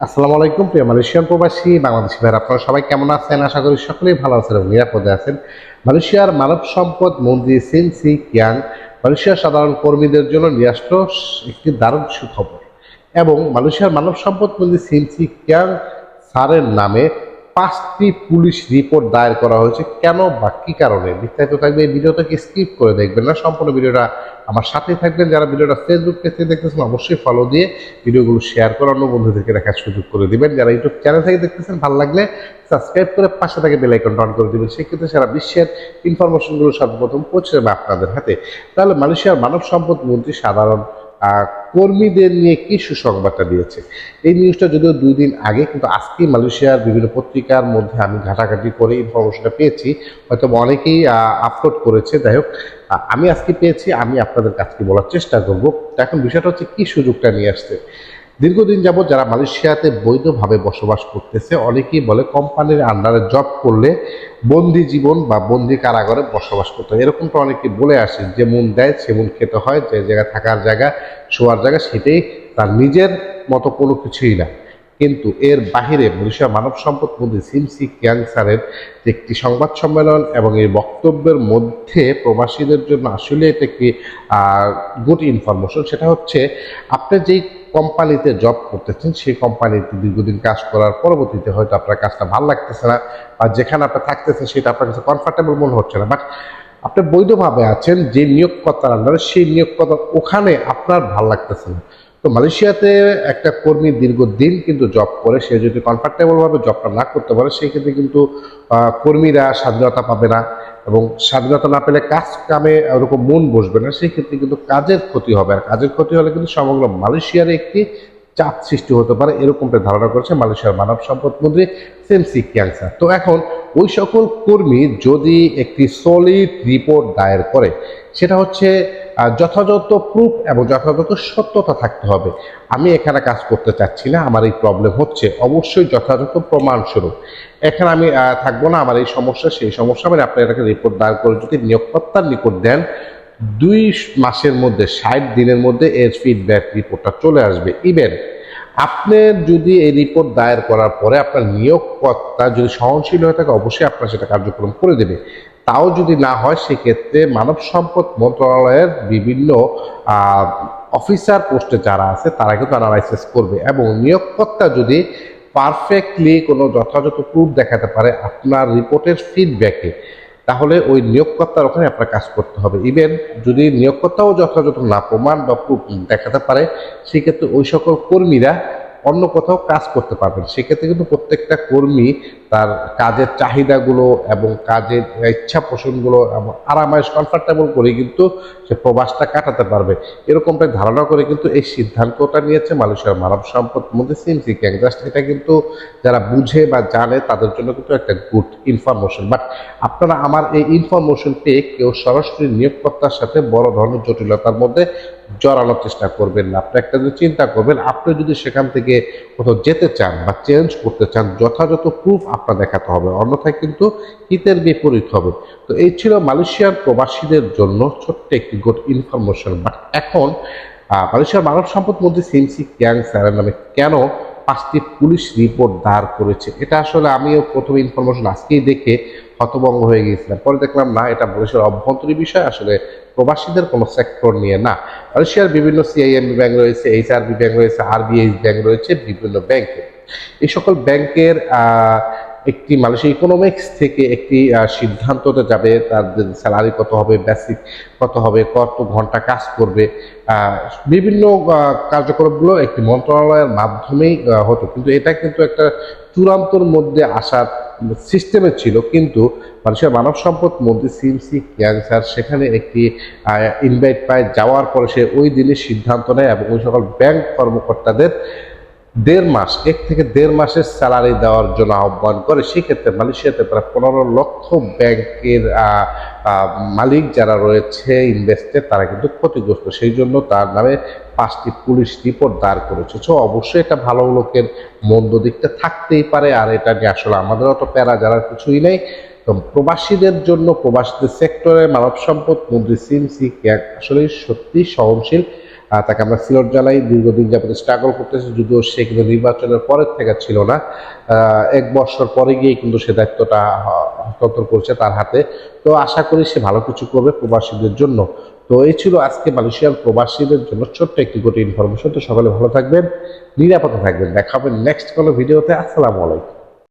আসসালামু আলাইকুম, প্রিয় মালয়েশিয়ান প্রবাসী, বাংলাদেশি ভাইরা, আপনারা সবাই কেমন আছেন? আশা করি সকলেই ভালো আছেন এবং নিরাপদে আছেন। মালয়েশিয়ার মানব সম্পদ মন্ত্রী সিন সি কিয়াং মালয়েশিয়ার সাধারণ কর্মীদের জন্য নিয়ে একটি দারুণ সুখবর। এবং মালয়েশিয়ার মানব সম্পদ মন্ত্রী সিন সি কিয়াং সারের নামে পাঁচটি পুলিশ রিপোর্ট দায়ের করা হয়েছে। কেন বা কী কারণে? বিস্তারিত থাকবে এই ভিডিওটাকে স্কিপ করে দেখবেন না? সম্পূর্ণ ভিডিওটা আমার সাথেই থাকবেন। যারা ভিডিওটা ফেসবুক পেজে দেখতেছেন, অবশ্যই ফলো দিয়ে ভিডিওগুলো শেয়ার করে অন্য বন্ধুদেরকে দেখার সুযোগ করে দিবেন। যারা ইউটিউব চ্যানেল থেকে দেখতেছেন, ভালো লাগলে সাবস্ক্রাইব করে পাশে থেকে বেল আইকনটা অন করে দিবেন। সেক্ষেত্রে সারা বিশ্বের ইনফরমেশনগুলো সর্বপ্রথম পৌঁছে যাবে আপনাদের হাতে। তাহলে মালয়েশিয়ার মানব সম্পদ মন্ত্রী সাধারণ কর্মীদের নিয়ে কি সুসংবাদটা দিয়েছে? এই নিউজটা যদিও দুই দিন আগে, কিন্তু আজকে মালয়েশিয়ার বিভিন্ন পত্রিকার মধ্যে আমি ঘাটাঘাটি করে ইনফরমেশনটা পেয়েছি। হয়তো অনেকেই আপলোড করেছে। যাই হোক আমি আজকে পেয়েছি। আমি আপনাদের কাছকে বলার চেষ্টা করব। এখন বিষয়টা হচ্ছে কি সুযোগটা নিয়ে আসছে? দীর্ঘদিন যাবত যারা মালয়েশিয়াতে বৈধভাবে বসবাস করতেছে, অনেকেই বলে কোম্পানির আন্ডারে জব করলে বন্দি জীবন বা বন্দি কারাগারে বসবাস করতে হয়। এরকমটা অনেকে বলে আসে, যে মন দেয় সেমন খেতে হয়, যে জায়গায় থাকার জায়গা, শোয়ার জায়গা, সেটাই তার নিজের মতো কোনো কিছুই না। কিন্তু এর বাহিরে মালয়েশিয়া মানব সম্পদ মন্ত্রী সিমসি ক্যান্সারের একটি সংবাদ সম্মেলন এবং এই বক্তব্যের মধ্যে প্রবাসীদের জন্য আসলে এটা একটি গুড ইনফরমেশন সেটা হচ্ছে, আপনি যেই কোম্পানিতে জব করতেছেন, সেই কোম্পানিতে দীর্ঘদিন কাজ করার পরবর্তীতে হয়তো আপনার কাজটা ভালো লাগতেছে না বা যেখানে আপনি থাকতেছেন সেটা আপনার কাছে কমফর্টেবল মনে হচ্ছে না। বাট আপনি বৈধভাবে আছেন, যে নিয়োগকর্তার আন্ডারে সেই নিয়োগকর্তা ওখানে আপনার ভালো লাগতেছে না। তো মালয়েশিয়াতে একটা কর্মী দীর্ঘদিন কিন্তু জব করে, সে যদি কমফর্টেবলভাবে জবটা না করতে পারে, সেই ক্ষেত্রে কিন্তু কর্মীরা স্বাধীনতা পাবে না এবং স্বাধীনতা না পেলে কাজ কামে ওরকম মন বসবে না, সেই ক্ষেত্রে কিন্তু কাজের ক্ষতি হবে। আর কাজের ক্ষতি হলে কিন্তু সমগ্র মালয়েশিয়ার একটি চাপ সৃষ্টি হতে পারে, এরকমটা ধারণা করেছে মালয়েশিয়ার মানব সম্পদ মন্ত্রী সেমসি ক্যান্সার তো এখন ওই সকল কর্মী যদি একটি সলিড রিপোর্ট দায়ের করে, সেটা হচ্ছে যথাযথ প্রুফ এবং যথাযথ সত্যতা থাকতে হবে। আমি এখানে কাজ করতে চাচ্ছি না, আমার এই প্রবলেম হচ্ছে। অবশ্যই যথাযথ প্রমাণস্বরূপ। এখানে আমি থাকব না, আমার এই সমস্যা, সেই সমস্যা মানে আপনি এটাকে রিপোর্ট দায়ের করে যদি নিয়োগকর্তার নিকট দেন, দুই মাসের মধ্যে, ষাট দিনের মধ্যে এর ফিডব্যাক রিপোর্টটা চলে আসবে। ইভেন আপনি যদি এই রিপোর্ট দায়ের করার পরে আপনার নিয়োগকর্তা যদি সহনশীল হয়ে থাকে, অবশ্যই আপনার সেটা কার্যক্রম করে দেবে। তাও যদি না হয়, সেক্ষেত্রে মানব সম্পদ মন্ত্রণালয়ের বিভিন্ন অফিসার পোস্টে যারা আছে, তারা কিন্তু অ্যানালাইসিস করবে এবং নিয়োগকর্তা যদি পারফেক্টলি কোনো যথাযথ প্রুফ দেখাতে পারে, আপনার রিপোর্টের ফিডব্যাকে তাহলে ওই নিয়োগকর্তার ওখানে আপনার কাজ করতে হবে। ইভেন যদি নিয়োগকর্তাও যথাযথ না প্রমাণ বা প্রুফ দেখাতে পারে, সেক্ষেত্রে ওই সকল কর্মীরা অন্য কোথাও কাজ করতে পারবেন। সেক্ষেত্রে কিন্তু প্রত্যেকটা কর্মী তার কাজের চাহিদাগুলো এবং কাজের ইচ্ছা পোষণগুলো এবং আরামায়েশ কমফর্টেবল করে কিন্তু সে প্রবাসটা কাটাতে পারবে। এরকমটা ধারণা করে কিন্তু এই সিদ্ধান্তটা নিয়েছে মালয়েশিয়ার মানব সম্পদ মধ্যে সিমসি ক্যাং জাস্ট এটা কিন্তু যারা বুঝে বা জানে তাদের জন্য কিন্তু একটা গুড ইনফরমেশন বাট আপনারা আমার এই ইনফরমেশন পেয়ে কেউ সরাসরি নিয়োগকর্তার সাথে বড় ধরনের জটিলতার মধ্যে জড়ানোর চেষ্টা করবেন না। আপনি একটা যদি চিন্তা করবেন, আপনি যদি সেখান থেকে কোথাও যেতে চান বা চেঞ্জ করতে চান, যথাযথ প্রুফ আপনার দেখাতে হবে। অন্যথায় কিন্তু হিতের বিপরীত হবে। তো এই ছিল মালয়েশিয়ার প্রবাসীদের জন্য ছোট্ট একটি গুড ইনফরমেশন বাট এখন মালয়েশিয়ার মানব সম্পদ মন্ত্রী সিমসি ক্যাং স্যারের নামে কেন পাঁচটি পুলিশ রিপোর্ট দাঁড় করেছে? এটা আসলে আমিও প্রথম ইনফরমেশন আজকেই দেখে হতভঙ্গ হয়ে গিয়েছিলাম। পরে দেখলাম, না, এটা মালয়েশিয়ার অভ্যন্তরীণ বিষয়, আসলে প্রবাসীদের কোনো সেক্টর নিয়ে না। মালয়েশিয়ার বিভিন্ন সিআইএমবি ব্যাংক রয়েছে এইচআরবি ব্যাংক রয়েছে আরবিএইচ ব্যাংক রয়েছে, বিভিন্ন ব্যাংকে। এই সকল ব্যাংকের একটি মালয়েশিয়া ইকোনমিক্স থেকে একটি সিদ্ধান্ততে যাবে, তার স্যালারি কত হবে বেসিক কত হবে, কত ঘণ্টা কাজ করবে বিভিন্ন কার্যক্রমগুলো একটি মন্ত্রণালয়ের মাধ্যমেই হতো। কিন্তু এটা কিন্তু একটা চূড়ান্তর মধ্যে আসার সিস্টেমে ছিল, কিন্তু মানুষের মানব সম্পদ মন্ত্রী সিমসি ক্যান্সার সেখানে একটি ইনভাইট পায়, যাওয়ার পরে সে ওই দিনই সিদ্ধান্ত নেয় এবং ওই সকল ব্যাংক কর্মকর্তাদের দেড় মাস, এক থেকে দেড় মাসের স্যালারি দেওয়ার জন্য আহ্বান করে। সেক্ষেত্রে মালয়েশিয়াতে প্রায় পনেরো লক্ষ ব্যাংকের মালিক যারা রয়েছে ইনভেস্টের তারা কিন্তু ক্ষতিগ্রস্ত। সেই জন্য তার নামে পাঁচটি পুলিশ রিপোর্ট দাঁড় করেছে। সো অবশ্যই এটা ভালো লোকের মন্দ দিকটা থাকতেই পারে। আর এটা নিয়ে আসলে আমাদের অত প্যারা যারা কিছুই নেই। প্রবাসীদের জন্য, প্রবাসীদের সেক্টরে মানব সম্পদ মন্ত্রী সিমসি আসলে সত্যি সহনশীল। তাকে আমরা সিলট জ্বালাই দীর্ঘদিন যাবত স্ট্রাগল করতেছে, যদিও সে কিন্তু নির্বাচনের পরের থেকে ছিল না। এক বছর পরে গিয়ে কিন্তু সে দায়িত্বটা হস্তান্তর করছে তার হাতে। তো আশা করি সে ভালো কিছু করবে প্রবাসীদের জন্য। তো এই ছিল আজকে মালয়েশিয়ার প্রবাসীদের জন্য ছোট্ট একটি গোটি ইনফরমেশন তো সকালে ভালো থাকবেন, নিরাপদে থাকবেন। দেখা হবে নেক্সট কোনো ভিডিওতে। আসসালামু আলাইকুম।